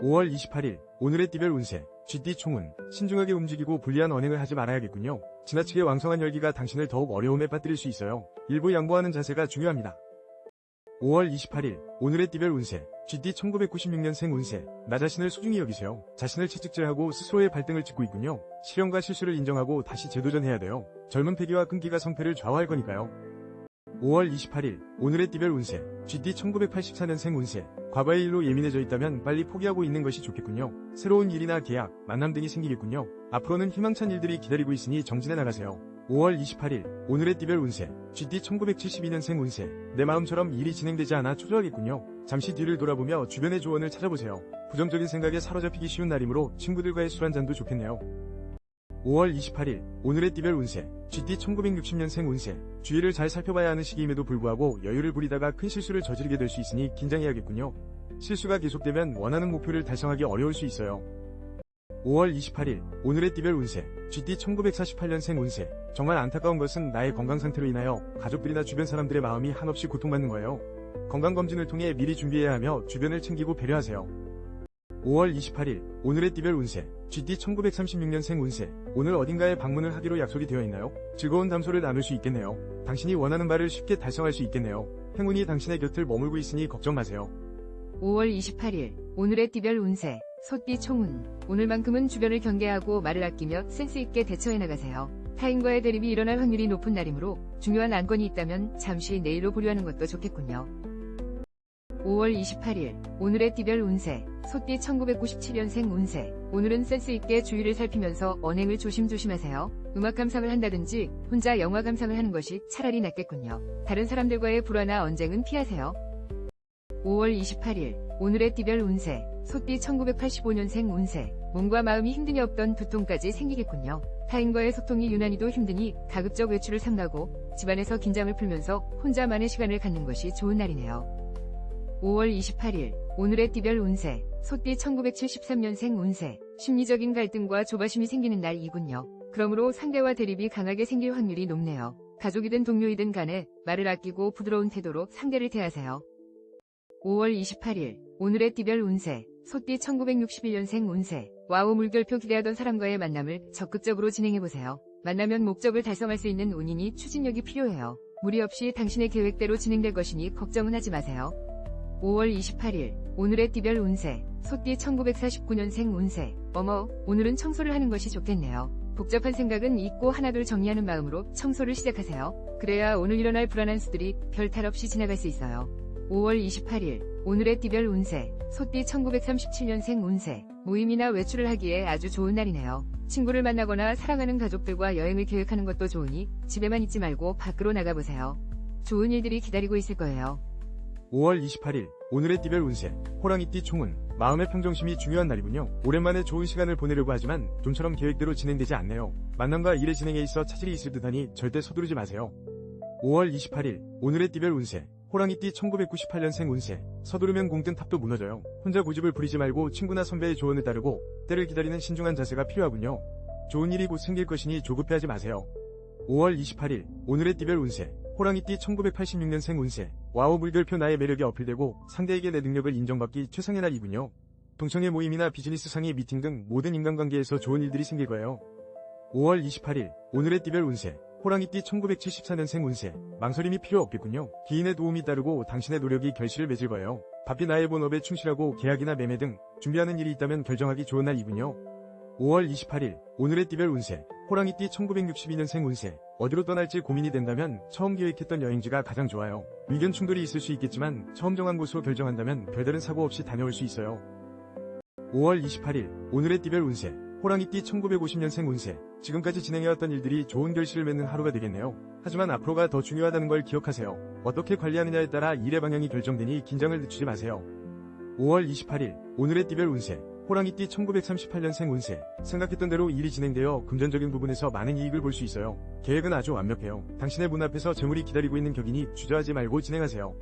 5월 28일 오늘의 띠별 운세 GD 총은 신중하게 움직이고 불리한 언행을 하지 말아야겠군요. 지나치게 왕성한 열기가 당신을 더욱 어려움에 빠뜨릴 수 있어요. 일부 양보하는 자세가 중요합니다. 5월 28일 오늘의 띠별 운세 GD 1996년생 운세 나 자신을 소중히 여기세요. 자신을 채찍질하고 스스로의 발등을 짚고 있군요. 실현과 실수를 인정하고 다시 재도전해야 돼요. 젊은 패기와 끈기가 성패를 좌우할 거니까요. 5월 28일 오늘의 띠별 운세 GD 1984년생 운세 과거의 일로 예민해져 있다면 빨리 포기하고 있는 것이 좋겠군요. 새로운 일이나 계약, 만남 등이 생기겠군요. 앞으로는 희망찬 일들이 기다리고 있으니 정진해 나가세요. 5월 28일 오늘의 띠별 운세 GD 1972년생 운세 내 마음처럼 일이 진행되지 않아 초조하겠군요. 잠시 뒤를 돌아보며 주변의 조언을 찾아보세요. 부정적인 생각에 사로잡히기 쉬운 날이므로 친구들과의 술 한잔도 좋겠네요. 5월 28일 오늘의 띠별 운세 GD 1960년생 운세 주위를 잘 살펴봐야 하는 시기임에도 불구하고 여유를 부리다가 큰 실수를 저지르게 될 수 있으니 긴장해야겠군요. 실수가 계속되면 원하는 목표를 달성하기 어려울 수 있어요. 5월 28일 오늘의 띠별 운세 GD 1948년생 운세 정말 안타까운 것은 나의 건강 상태로 인하여 가족들이나 주변 사람들의 마음이 한없이 고통받는 거예요. 건강검진을 통해 미리 준비해야 하며 주변을 챙기고 배려하세요. 5월 28일 오늘의 띠별 운세 GD 1936년생 운세 오늘 어딘가에 방문을 하기로 약속이 되어 있나요? 즐거운 담소를 나눌 수 있겠네요. 당신이 원하는 바를 쉽게 달성할 수 있겠네요. 행운이 당신의 곁을 머물고 있으니 걱정 마세요. 5월 28일 오늘의 띠별 운세 소띠 총운 오늘만큼은 주변을 경계하고 말을 아끼며 센스 있게 대처해 나가세요. 타인과의 대립이 일어날 확률이 높은 날이므로 중요한 안건이 있다면 잠시 내일로 보류하는 것도 좋겠군요. 5월 28일 오늘의 띠별 운세 소띠 1997년생 운세 오늘은 센스 있게 주위를 살피면서 언행을 조심조심하세요. 음악 감상을 한다든지 혼자 영화 감상을 하는 것이 차라리 낫겠군요. 다른 사람들과의 불화나 언쟁은 피하세요. 5월 28일 오늘의 띠별 운세 소띠 1985년생 운세 몸과 마음이 힘든이 없던 두통까지 생기겠군요. 타인과의 소통이 유난히도 힘드니 가급적 외출을 삼가고 집안에서 긴장을 풀면서 혼자만의 시간을 갖는 것이 좋은 날이네요. 5월 28일 오늘의 띠별 운세 소띠 1973년생 운세 심리적인 갈등과 조바심이 생기는 날이군요. 그러므로 상대와 대립이 강하게 생길 확률이 높네요. 가족이든 동료이든 간에 말을 아끼고 부드러운 태도로 상대를 대하세요. 5월 28일 오늘의 띠별 운세 소띠 1961년생 운세 와우 물결표 기대하던 사람과의 만남을 적극적으로 진행해보세요. 만나면 목적을 달성할 수 있는 운이니 추진력이 필요해요. 무리 없이 당신의 계획대로 진행될 것이니 걱정은 하지 마세요. 5월 28일 오늘의 띠별 운세 소띠 1949년생 운세 어머 오늘은 청소를 하는 것이 좋겠네요. 복잡한 생각은 잊고 하나둘 정리하는 마음으로 청소를 시작하세요. 그래야 오늘 일어날 불안한 수들이 별 탈 없이 지나갈 수 있어요. 5월 28일 오늘의 띠별 운세 소띠 1937년생 운세 모임이나 외출을 하기에 아주 좋은 날이네요. 친구를 만나거나 사랑하는 가족들과 여행을 계획하는 것도 좋으니 집에만 있지 말고 밖으로 나가보세요. 좋은 일들이 기다리고 있을 거예요. 5월 28일 오늘의 띠별 운세 호랑이띠 총은 마음의 평정심이 중요한 날이군요. 오랜만에 좋은 시간을 보내려고 하지만 좀처럼 계획대로 진행되지 않네요. 만남과 일의 진행에 있어 차질이 있을 듯하니 절대 서두르지 마세요. 5월 28일 오늘의 띠별 운세 호랑이띠 1998년생 운세 서두르면 공뜬 탑도 무너져요. 혼자 고집을 부리지 말고 친구나 선배의 조언을 따르고 때를 기다리는 신중한 자세가 필요하군요. 좋은 일이 곧 생길 것이니 조급해하지 마세요. 5월 28일 오늘의 띠별 운세 호랑이띠 1986년생 운세 와우 물결표 나의 매력이 어필되고 상대에게 내 능력을 인정받기 최상의 날이군요. 동청의 모임이나 비즈니스 상의 미팅 등 모든 인간관계에서 좋은 일들이 생길 거예요. 5월 28일 오늘의 띠별 운세 호랑이띠 1974년생 운세 망설임이 필요 없겠군요. 기인의 도움이 따르고 당신의 노력이 결실을 맺을 거예요. 바삐 나의 본업에 충실하고 계약이나 매매 등 준비하는 일이 있다면 결정하기 좋은 날이군요. 5월 28일 오늘의 띠별 운세 호랑이띠 1962년생 운세 어디로 떠날지 고민이 된다면 처음 계획했던 여행지가 가장 좋아요. 의견 충돌이 있을 수 있겠지만 처음 정한 곳으로 결정한다면 별다른 사고 없이 다녀올 수 있어요. 5월 28일 오늘의 띠별 운세 호랑이띠 1950년생 운세 지금까지 진행해왔던 일들이 좋은 결실을 맺는 하루가 되겠네요. 하지만 앞으로가 더 중요하다는 걸 기억하세요. 어떻게 관리하느냐에 따라 일의 방향이 결정되니 긴장을 늦추지 마세요. 5월 28일 오늘의 띠별 운세 호랑이띠 1938년생 운세 생각했던 대로 일이 진행되어 금전적인 부분에서 많은 이익을 볼 수 있어요. 계획은 아주 완벽해요. 당신의 문 앞에서 재물이 기다리고 있는 격이니 주저하지 말고 진행하세요.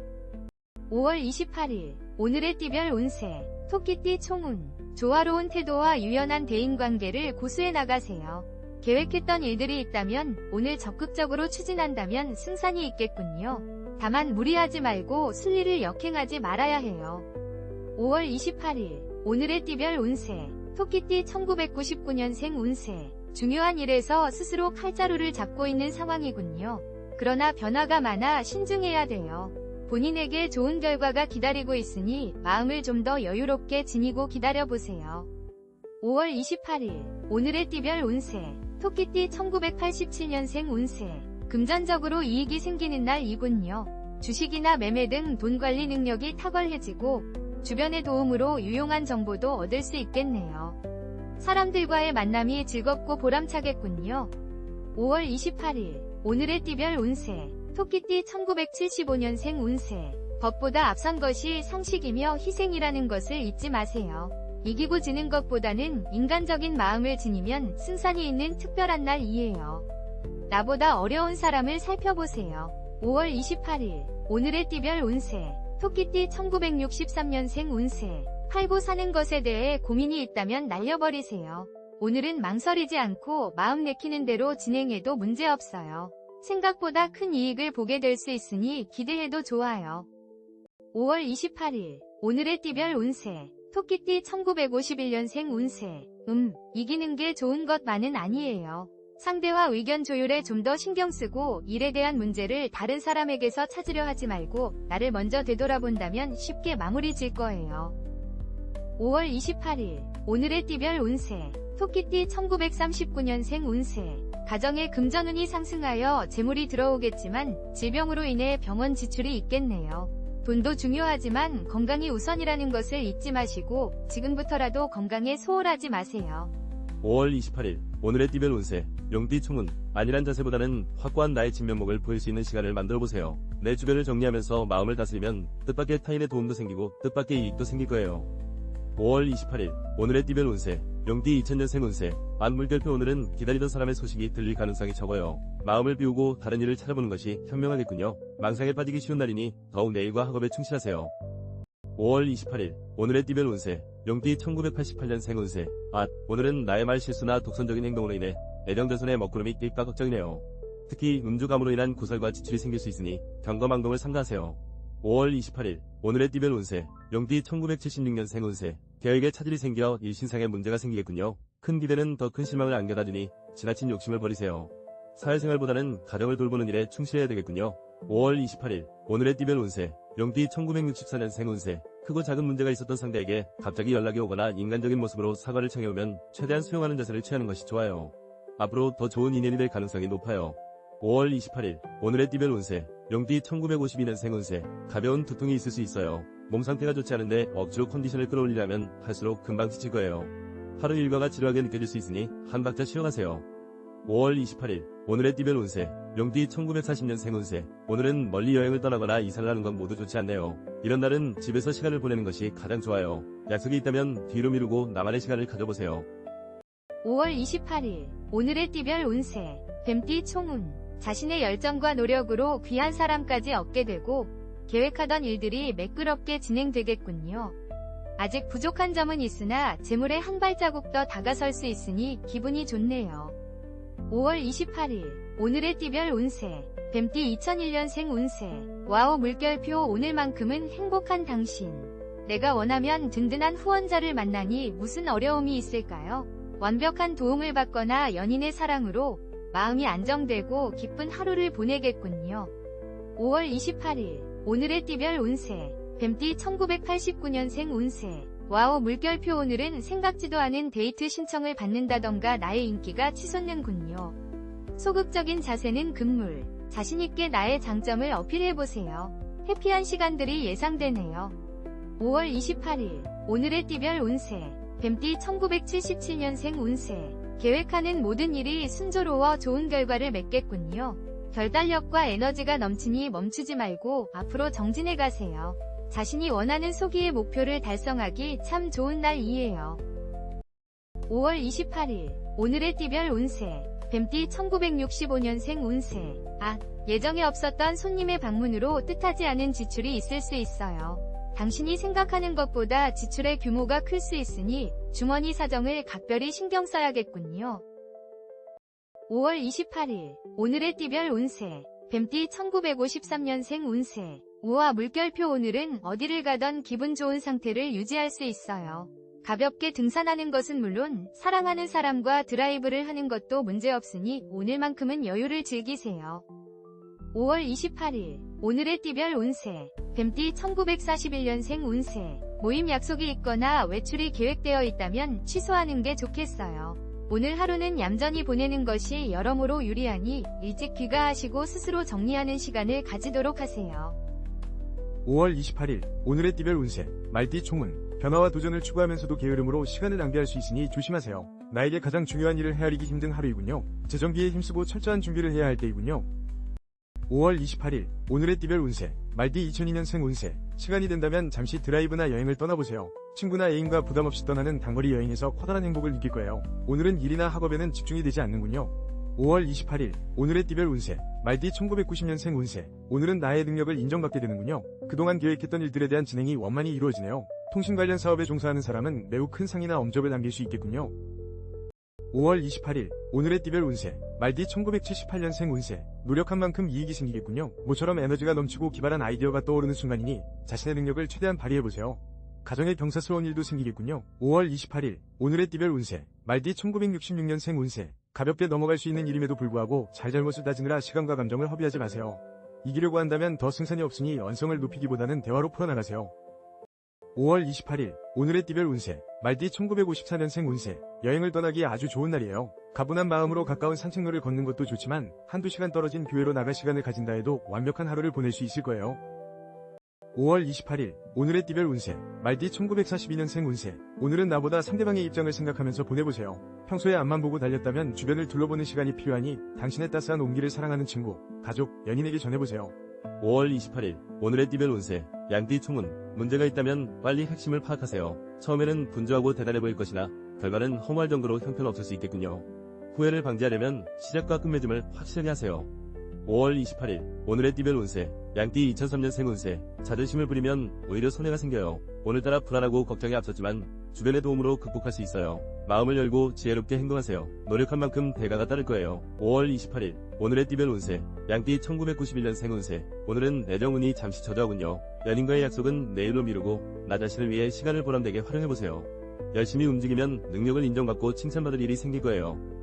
5월 28일 오늘의 띠별 운세 토끼띠 총운 조화로운 태도와 유연한 대인관계를 고수해 나가세요. 계획했던 일들이 있다면 오늘 적극적으로 추진한다면 승산이 있겠군요. 다만 무리하지 말고 순리를 역행하지 말아야 해요. 5월 28일 오늘의 띠별 운세. 토끼띠 1999년생 운세. 중요한 일에서 스스로 칼자루를 잡고 있는 상황이군요. 그러나 변화가 많아 신중해야 돼요. 본인에게 좋은 결과가 기다리고 있으니 마음을 좀 더 여유롭게 지니고 기다려보세요. 5월 28일 오늘의 띠별 운세 토끼띠 1987년생 운세 금전적으로 이익이 생기는 날이군요. 주식이나 매매 등 돈 관리 능력이 탁월해지고 주변의 도움으로 유용한 정보도 얻을 수 있겠네요. 사람들과의 만남이 즐겁고 보람차겠군요. 5월 28일 오늘의 띠별 운세 토끼띠 1975년생 운세 법보다 앞선 것이 상식이며 희생이라는 것을 잊지 마세요. 이기고 지는 것보다는 인간적인 마음을 지니면 승산이 있는 특별한 날이에요. 나보다 어려운 사람을 살펴보세요. 5월 28일 오늘의 띠별 운세 토끼띠 1963년생 운세 팔고 사는 것에 대해 고민이 있다면 날려버리세요. 오늘은 망설이지 않고 마음 내키는 대로 진행해도 문제없어요. 생각보다 큰 이익을 보게 될 수 있으니 기대해도 좋아요. 5월 28일 오늘의 띠별 운세 토끼띠 1951년생 운세 음, 이기는 게 좋은 것만은 아니에요. 상대와 의견 조율에 좀 더 신경 쓰고 일에 대한 문제를 다른 사람에게서 찾으려 하지 말고 나를 먼저 되돌아본다면 쉽게 마무리 질 거예요. 5월 28일 오늘의 띠별 운세 토끼띠 1939년생 운세 가정의 금전운이 상승하여 재물이 들어오겠지만 질병으로 인해 병원 지출이 있겠네요. 돈도 중요하지만 건강이 우선이라는 것을 잊지 마시고 지금부터라도 건강에 소홀하지 마세요. 5월 28일 오늘의 띠별 운세 용띠 총은 안일한 자세보다는 확고한 나의 진면목을 보일 수 있는 시간을 만들어 보세요. 내 주변을 정리하면서 마음을 다스리면 뜻밖의 타인의 도움도 생기고 뜻밖의 이익도 생길 거예요. 5월 28일 오늘의 띠별 운세 용띠 2000년생 운세 만물결표 오늘은 기다리던 사람의 소식이 들릴 가능성이 적어요. 마음을 비우고 다른 일을 찾아보는 것이 현명하겠군요. 망상에 빠지기 쉬운 날이니 더욱 내일과 학업에 충실하세요. 5월 28일 오늘의 띠별 운세 용띠 1988년생 운세 아 오늘은 나의 말 실수나 독선적인 행동으로 인해 애정전선의 먹구름이 낄까 걱정이네요. 특히 음주감으로 인한 구설과 지출이 생길 수 있으니 경거망동을 삼가하세요. 5월 28일 오늘의 띠별 운세 용띠 1976년생 운세 계획에 차질이 생겨 일신상에 문제가 생기겠군요. 큰 기대는 더 큰 실망을 안겨다 주니 지나친 욕심을 버리세요. 사회생활보다는 가정을 돌보는 일에 충실해야 되겠군요. 5월 28일 오늘의 띠별 운세 용띠 1964년 생 운세 크고 작은 문제가 있었던 상대에게 갑자기 연락이 오거나 인간적인 모습으로 사과를 청해오면 최대한 수용하는 자세를 취하는 것이 좋아요. 앞으로 더 좋은 인연이 될 가능성이 높아요. 5월 28일 오늘의 띠별 운세 용띠 1952년 생 운세 가벼운 두통이 있을 수 있어요. 몸 상태가 좋지 않은데 억지로 컨디션을 끌어올리려면 할수록 금방 지칠 거예요. 하루 일과가 지루하게 느껴질 수 있으니 한 박자 쉬어가세요. 5월 28일 오늘의 띠별 운세 용띠 1940년생 운세 오늘은 멀리 여행을 떠나거나 이사를 하는 건 모두 좋지 않네요. 이런 날은 집에서 시간을 보내는 것이 가장 좋아요. 약속이 있다면 뒤로 미루고 나만의 시간을 가져보세요. 5월 28일 오늘의 띠별 운세 뱀띠 총운 자신의 열정과 노력으로 귀한 사람까지 얻게 되고 계획하던 일들이 매끄럽게 진행되겠군요. 아직 부족한 점은 있으나 재물에 한 발자국 더 다가설 수 있으니 기분이 좋네요. 5월 28일 오늘의 띠별 운세 뱀띠 2001년생 운세 와우 물결표 오늘만큼은 행복한 당신 내가 원하면 든든한 후원자를 만나니 무슨 어려움이 있을까요? 완벽한 도움을 받거나 연인의 사랑으로 마음이 안정되고 기쁜 하루를 보내겠군요. 5월 28일 오늘의 띠별 운세 뱀띠 1989년생 운세 와우 물결표 오늘은 생각지도 않은 데이트 신청을 받는다던가 나의 인기가 치솟는군요. 소극적인 자세는 금물 자신있게 나의 장점을 어필해보세요. 해피한 시간들이 예상되네요. 5월 28일 오늘의 띠별 운세 뱀띠 1977년생 운세 계획하는 모든 일이 순조로워 좋은 결과를 맺겠군요. 결단력과 에너지가 넘치니 멈추지 말고 앞으로 정진해 가세요. 자신이 원하는 소기의 목표를 달성하기 참 좋은 날이에요. 5월 28일 오늘의 띠별 운세 뱀띠 1965년생 운세 아 예정에 없었던 손님의 방문으로 뜻하지 않은 지출이 있을 수 있어요. 당신이 생각하는 것보다 지출의 규모가 클 수 있으니 주머니 사정을 각별히 신경 써야겠군요. 5월 28일 오늘의 띠별 운세 뱀띠 1953년생 운세 우와 물결표 오늘은 어디를 가던 기분 좋은 상태를 유지할 수 있어요. 가볍게 등산하는 것은 물론 사랑하는 사람과 드라이브를 하는 것도 문제없으니 오늘만큼은 여유를 즐기세요. 5월 28일 오늘의 띠별 운세 뱀띠 1941년생 운세 모임 약속이 있거나 외출이 계획되어 있다면 취소하는 게 좋겠어요. 오늘 하루는 얌전히 보내는 것이 여러모로 유리하니 일찍 귀가하시고 스스로 정리하는 시간을 가지도록 하세요. 5월 28일 오늘의 띠별 운세 말띠 총은 변화와 도전을 추구하면서도 게으름으로 시간을 낭비할 수 있으니 조심하세요. 나에게 가장 중요한 일을 헤아리기 힘든 하루이군요. 재정비에 힘쓰고 철저한 준비를 해야 할 때이군요. 5월 28일 오늘의 띠별 운세 말띠 2002년생 운세 시간이 된다면 잠시 드라이브나 여행을 떠나보세요. 친구나 애인과 부담 없이 떠나는 단거리 여행에서 커다란 행복을 느낄 거예요. 오늘은 일이나 학업에는 집중이 되지 않는군요. 5월 28일 오늘의 띠별 운세 말띠 1990년생 운세 오늘은 나의 능력을 인정받게 되는군요. 그동안 계획했던 일들에 대한 진행이 원만히 이루어지네요. 통신 관련 사업에 종사하는 사람은 매우 큰 상이나 엄접을 남길 수 있겠군요. 5월 28일 오늘의 띠별 운세 말띠 1978년생 운세 노력한 만큼 이익이 생기겠군요. 모처럼 에너지가 넘치고 기발한 아이디어가 떠오르는 순간이니 자신의 능력을 최대한 발휘해보세요. 가정에 경사스러운 일도 생기겠군요. 5월 28일 오늘의 띠별 운세 말띠 1966년생 운세 가볍게 넘어갈 수 있는 일임에도 불구하고 잘잘못을 따지느라 시간과 감정을 허비하지 마세요. 이기려고 한다면 더 승산이 없으니 언성을 높이기보다는 대화로 풀어나가세요. 5월 28일 오늘의 띠별 운세 말띠 1954년생 운세 여행을 떠나기에 아주 좋은 날이에요. 가분한 마음으로 가까운 산책로를 걷는 것도 좋지만 한두 시간 떨어진 교회로 나갈 시간을 가진다 해도 완벽한 하루를 보낼 수 있을 거예요. 5월 28일 오늘의 띠별 운세 말띠 1942년생 운세 오늘은 나보다 상대방의 입장을 생각하면서 보내보세요. 평소에 앞만 보고 달렸다면 주변을 둘러보는 시간이 필요하니 당신의 따스한 온기를 사랑하는 친구, 가족, 연인에게 전해보세요. 5월 28일 오늘의 띠별 운세 양띠 총은 문제가 있다면 빨리 핵심을 파악하세요. 처음에는 분주하고 대단해 보일 것이나 결과는 허무할 정도로 형편없을 수 있겠군요. 후회를 방지하려면 시작과 끝맺음을 확실하게 하세요. 5월 28일 오늘의 띠별 운세 양띠 2003년 생 운세 자존심을 부리면 오히려 손해가 생겨요. 오늘따라 불안하고 걱정이 앞섰지만 주변의 도움으로 극복할 수 있어요. 마음을 열고 지혜롭게 행동하세요. 노력한 만큼 대가가 따를 거예요. 5월 28일 오늘의 띠별 운세 양띠 1991년 생 운세 오늘은 내정운이 잠시 저조하군요. 연인과의 약속은 내일로 미루고 나 자신을 위해 시간을 보람되게 활용해보세요. 열심히 움직이면 능력을 인정받고 칭찬받을 일이 생길 거예요.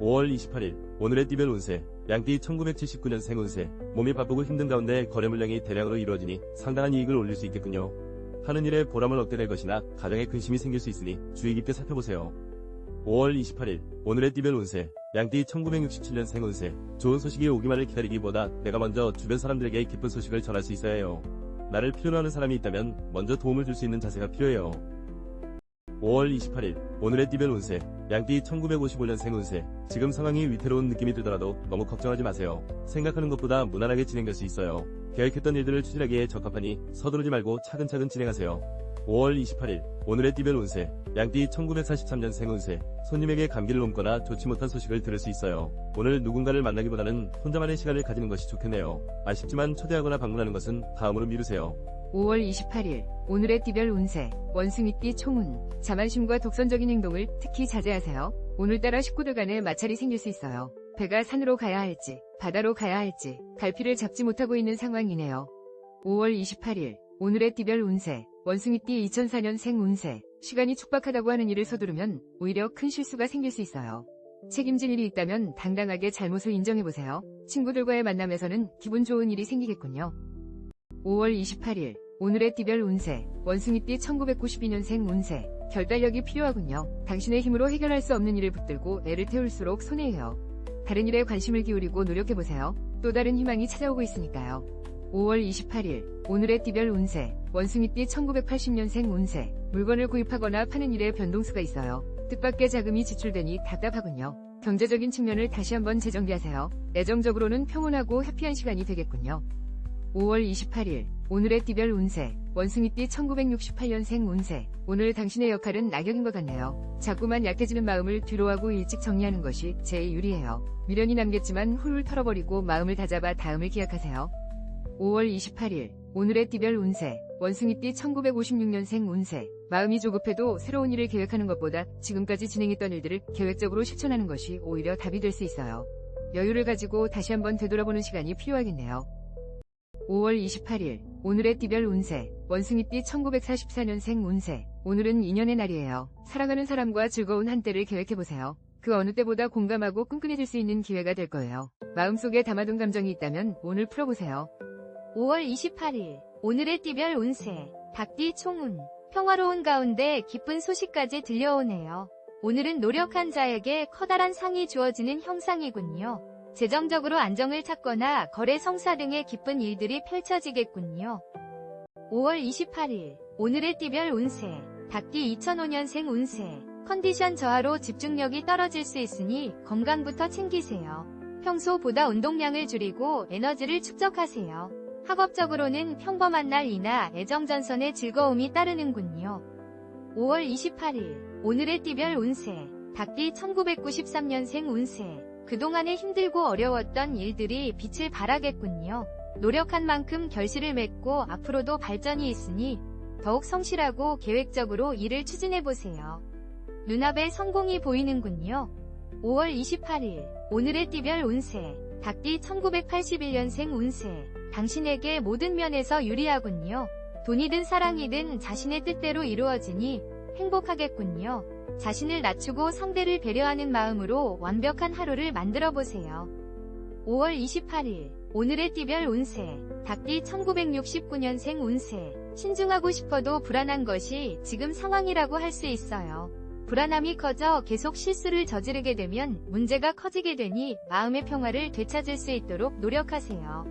5월 28일 오늘의 띠별 운세 양띠 1979년 생 운세 몸이 바쁘고 힘든 가운데 거래 물량이 대량으로 이루어지니 상당한 이익을 올릴 수 있겠군요. 하는 일에 보람을 얻게 될 것이나 가정에 근심이 생길 수 있으니 주의 깊게 살펴보세요. 5월 28일 오늘의 띠별 운세 양띠 1967년 생 운세 좋은 소식이 오기만을 기다리기보다 내가 먼저 주변 사람들에게 기쁜 소식을 전할 수 있어야 해요. 나를 필요로 하는 사람이 있다면 먼저 도움을 줄 수 있는 자세가 필요해요. 5월 28일 오늘의 띠별 운세 양띠 1955년생 운세 지금 상황이 위태로운 느낌이 들더라도 너무 걱정하지 마세요. 생각하는 것보다 무난하게 진행될 수 있어요. 계획했던 일들을 추진하기에 적합하니 서두르지 말고 차근차근 진행하세요. 5월 28일 오늘의 띠별 운세 양띠 1943년생 운세 손님에게 감기를 옮거나 좋지 못한 소식을 들을 수 있어요. 오늘 누군가를 만나기보다는 혼자만의 시간을 가지는 것이 좋겠네요. 아쉽지만 초대하거나 방문하는 것은 다음으로 미루세요. 5월 28일 오늘의 띠별 운세 원숭이띠 총운 자만심과 독선적인 행동을 특히 자제하세요. 오늘따라 식구들 간에 마찰이 생길 수 있어요. 배가 산으로 가야 할지 바다로 가야 할지 갈피를 잡지 못하고 있는 상황이네요. 5월 28일 오늘의 띠별 운세 원숭이띠 2004년 생 운세 시간이 촉박하다고 하는 일을 서두르면 오히려 큰 실수가 생길 수 있어요. 책임질 일이 있다면 당당하게 잘못을 인정해보세요. 친구들과의 만남에서는 기분 좋은 일이 생기겠군요. 5월 28일 오늘의 띠별 운세 원숭이띠 1992년생 운세 결단력이 필요하군요. 당신의 힘으로 해결할 수 없는 일을 붙들고 애를 태울수록 손해예요. 다른 일에 관심을 기울이고 노력해보세요. 또 다른 희망이 찾아오고 있으니까요. 5월 28일 오늘의 띠별 운세 원숭이띠 1980년생 운세 물건을 구입하거나 파는 일에 변동수가 있어요. 뜻밖의 자금이 지출되니 답답하군요. 경제적인 측면을 다시 한번 재정비하세요. 애정적으로는 평온하고 해피한 시간이 되겠군요. 5월 28일 오늘의 띠별 운세 원숭이띠 1968년생 운세 오늘 당신의 역할은 낙엽인 것 같네요. 자꾸만 약해지는 마음을 뒤로하고 일찍 정리하는 것이 제일 유리해요. 미련이 남겠지만 훌훌 털어버리고 마음을 다잡아 다음을 기약하세요. 5월 28일 오늘의 띠별 운세 원숭이띠 1956년생 운세 마음이 조급해도 새로운 일을 계획하는 것보다 지금까지 진행했던 일들을 계획적으로 실천하는 것이 오히려 답이 될 수 있어요. 여유를 가지고 다시 한번 되돌아보는 시간이 필요하겠네요. 5월 28일 오늘의 띠별 운세 원숭이띠 1944년생 운세 오늘은 인연의 날이에요. 사랑하는 사람과 즐거운 한때를 계획해보세요. 그 어느 때보다 공감하고 끈끈해질 수 있는 기회가 될 거예요. 마음속에 담아둔 감정이 있다면 오늘 풀어보세요. 5월 28일 오늘의 띠별 운세 닭띠 총운 평화로운 가운데 기쁜 소식까지 들려오네요. 오늘은 노력한 자에게 커다란 상이 주어지는 형상이군요. 재정적으로 안정을 찾거나 거래 성사 등의 기쁜 일들이 펼쳐지겠군요. 5월 28일 오늘의 띠별 운세 닭띠 2005년생 운세 컨디션 저하로 집중력이 떨어질 수 있으니 건강부터 챙기세요. 평소보다 운동량을 줄이고 에너지를 축적하세요. 학업적으로는 평범한 날이나 애정전선의 즐거움이 따르는군요. 5월 28일 오늘의 띠별 운세 닭띠 1993년생 운세 그동안에 힘들고 어려웠던 일들이 빛을 발하겠군요. 노력한 만큼 결실을 맺고 앞으로도 발전이 있으니 더욱 성실하고 계획적으로 일을 추진해보세요. 눈앞에 성공이 보이는군요. 5월 28일 오늘의 띠별 운세 닭띠 1981년생 운세 당신에게 모든 면에서 유리하군요. 돈이든 사랑이든 자신의 뜻대로 이루어지니 행복하겠군요. 자신을 낮추고 상대를 배려하는 마음으로 완벽한 하루를 만들어 보세요. 5월 28일 오늘의 띠별 운세 닭띠 1969년생 운세 신중하고 싶어도 불안한 것이 지금 상황이라고 할 수 있어요. 불안함이 커져 계속 실수를 저지르게 되면 문제가 커지게 되니 마음의 평화를 되찾을 수 있도록 노력하세요.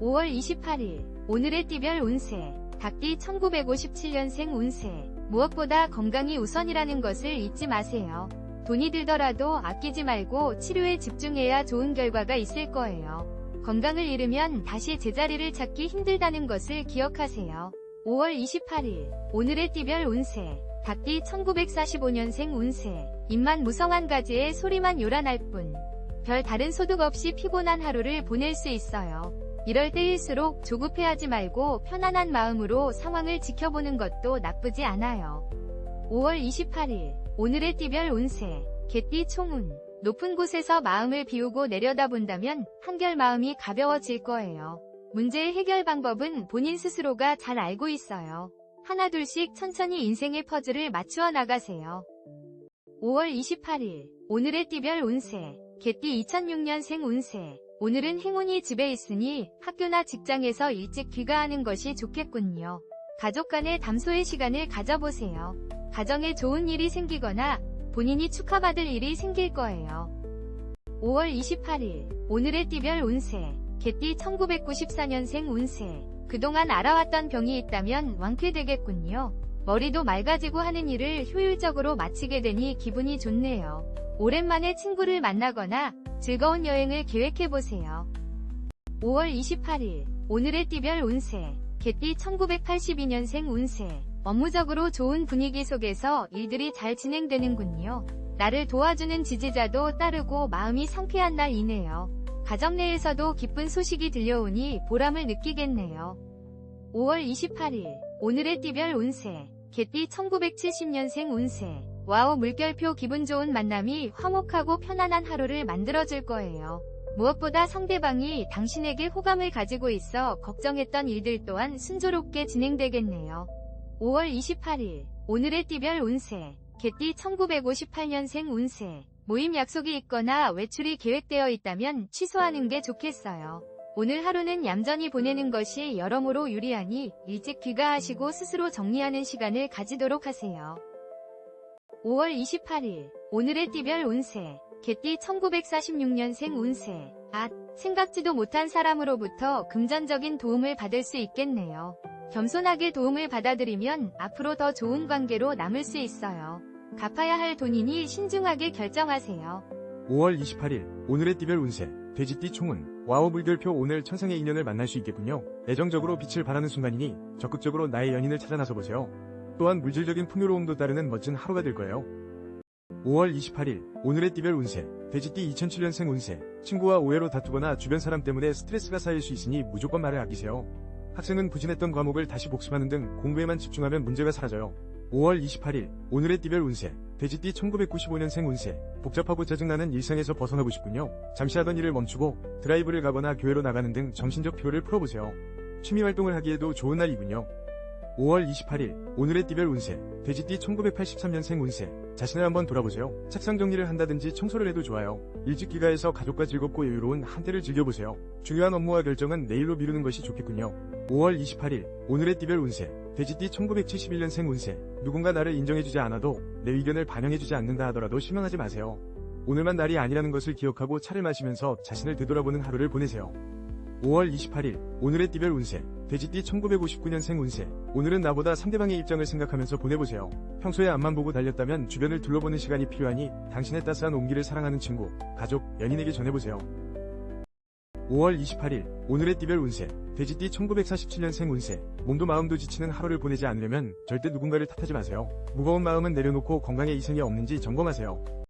5월 28일 오늘의 띠별 운세 닭띠 1957년생 운세 무엇보다 건강이 우선이라는 것을 잊지 마세요. 돈이 들더라도 아끼지 말고 치료에 집중해야 좋은 결과가 있을 거예요. 건강을 잃으면 다시 제자리를 찾기 힘들다는 것을 기억하세요. 5월 28일 오늘의 띠별 운세 닭띠 1945년생 운세 입만 무성한 가지에 소리만 요란할 뿐 별 다른 소득 없이 피곤한 하루를 보낼 수 있어요. 이럴 때일수록 조급해하지 말고 편안한 마음으로 상황을 지켜보는 것도 나쁘지 않아요. 5월 28일 오늘의 띠별 운세 개띠 총운 높은 곳에서 마음을 비우고 내려다본다면 한결 마음이 가벼워질 거예요. 문제의 해결 방법은 본인 스스로가 잘 알고 있어요. 하나둘씩 천천히 인생의 퍼즐을 맞추어 나가세요. 5월 28일 오늘의 띠별 운세 개띠 2006년생 운세 오늘은 행운이 집에 있으니 학교나 직장에서 일찍 귀가하는 것이 좋겠군요. 가족 간의 담소의 시간을 가져보세요. 가정에 좋은 일이 생기거나 본인이 축하받을 일이 생길 거예요. 5월 28일 오늘의 띠별 운세 개띠 1994년생 운세 그동안 알아왔던 병이 있다면 완쾌되겠군요. 머리도 맑아지고 하는 일을 효율적으로 마치게 되니 기분이 좋네요. 오랜만에 친구를 만나거나 즐거운 여행을 계획해보세요. 5월 28일 오늘의 띠별 운세 개띠 1982년생 운세 업무적으로 좋은 분위기 속에서 일들이 잘 진행되는군요. 나를 도와주는 지지자도 따르고 마음이 상쾌한 날이네요. 가정 내에서도 기쁜 소식이 들려오니 보람을 느끼겠네요. 5월 28일 오늘의 띠별 운세 개띠 1970년생 운세 와우 물결표 기분 좋은 만남이 화목하고 편안한 하루를 만들어줄 거예요. 무엇보다 상대방이 당신에게 호감을 가지고 있어 걱정했던 일들 또한 순조롭게 진행되겠네요. 5월 28일 오늘의 띠별 운세 개띠 1958년생 운세 모임 약속이 있거나 외출이 계획되어 있다면 취소하는 게 좋겠어요. 오늘 하루는 얌전히 보내는 것이 여러모로 유리하니 일찍 귀가하시고 스스로 정리하는 시간을 가지도록 하세요. 5월 28일 오늘의 띠별 운세 개띠 1946년생 운세 앗 생각지도 못한 사람으로부터 금전적인 도움을 받을 수 있겠네요. 겸손하게 도움을 받아들이면 앞으로 더 좋은 관계로 남을 수 있어요. 갚아야 할 돈이니 신중하게 결정하세요. 5월 28일 오늘의 띠별 운세 돼지띠 총은 와우 물결표 오늘 천상의 인연을 만날 수 있겠군요. 애정적으로 빛을 발하는 순간이니 적극적으로 나의 연인을 찾아 나서 보세요. 또한 물질적인 풍요로움도 따르는 멋진 하루가 될 거예요. 5월 28일 오늘의 띠별 운세 돼지띠 2007년생 운세 친구와 오해로 다투거나 주변 사람 때문에 스트레스가 쌓일 수 있으니 무조건 말을 아끼세요. 학생은 부진했던 과목을 다시 복습하는 등 공부에만 집중하면 문제가 사라져요. 5월 28일 오늘의 띠별 운세 돼지띠 1995년생 운세 복잡하고 짜증나는 일상에서 벗어나고 싶군요. 잠시 하던 일을 멈추고 드라이브를 가거나 교회로 나가는 등 정신적 피로를 풀어보세요. 취미 활동을 하기에도 좋은 날이군요. 5월 28일 오늘의 띠별 운세 돼지띠 1983년생 운세 자신을 한번 돌아보세요. 책상 정리를 한다든지 청소를 해도 좋아요. 일찍 귀가해서 가족과 즐겁고 여유로운 한때를 즐겨보세요. 중요한 업무와 결정은 내일로 미루는 것이 좋겠군요. 5월 28일 오늘의 띠별 운세 돼지띠 1971년생 운세 누군가 나를 인정해주지 않아도 내 의견을 반영해주지 않는다 하더라도 실망하지 마세요. 오늘만 날이 아니라는 것을 기억하고 차를 마시면서 자신을 되돌아보는 하루를 보내세요. 5월 28일 오늘의 띠별 운세 돼지띠 1959년생 운세 오늘은 나보다 상대방의 입장을 생각하면서 보내보세요. 평소에 앞만 보고 달렸다면 주변을 둘러보는 시간이 필요하니 당신의 따스한 온기를 사랑하는 친구, 가족, 연인에게 전해보세요. 5월 28일 오늘의 띠별 운세 돼지띠 1947년생 운세 몸도 마음도 지치는 하루를 보내지 않으려면 절대 누군가를 탓하지 마세요. 무거운 마음은 내려놓고 건강에 이상이 없는지 점검하세요.